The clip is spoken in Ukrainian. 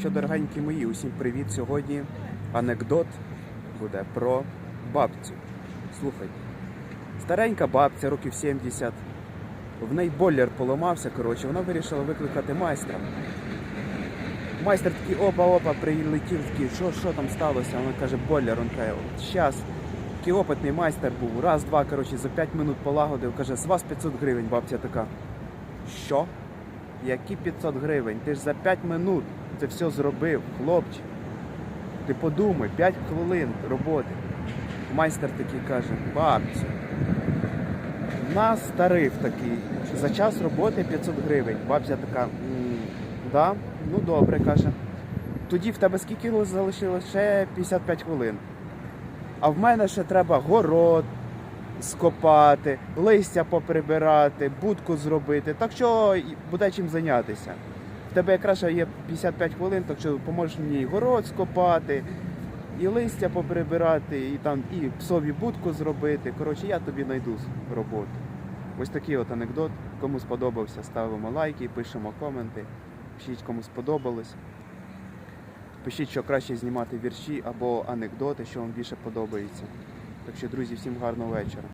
Що, дорогенькі мої, усім привіт. Сьогодні анекдот буде про бабцю. Слухайте. Старенька бабця, років 70. В неї бойлер поламався, коротше, вона вирішила викликати майстра. Майстер такий опа-опа прилетів, такий, що, що там сталося? Вона каже, бойлер, він каже, щас. Такий опитний майстер був, раз-два, коротше, за 5 минут полагодив, каже, з вас 500 гривень, бабця така. Що? Які 500 гривень? Ти ж за 5 минут це все зробив, хлопче. Ти подумай, 5 хвилин роботи. Майстер такий каже, бабцю. У нас тариф такий. За час роботи 500 гривень. Бабця така, «М, да, ну добре, каже. Тоді в тебе скільки залишилось? Ще 55 хвилин. А в мене ще треба город скопати, листя поприбирати, будку зробити. Так що буде чим зайнятися. Тебе якраз є 55 хвилин, так що поможеш мені і город скопати, і листя поприбирати, і там і псові будку зробити. Коротше, я тобі знайду роботу. Ось такий от анекдот. Кому сподобався, ставимо лайки, пишемо коменти. Пишіть, кому сподобалось. Пишіть, що краще знімати вірші або анекдоти, що вам більше подобається. Так що, друзі, всім гарного вечора.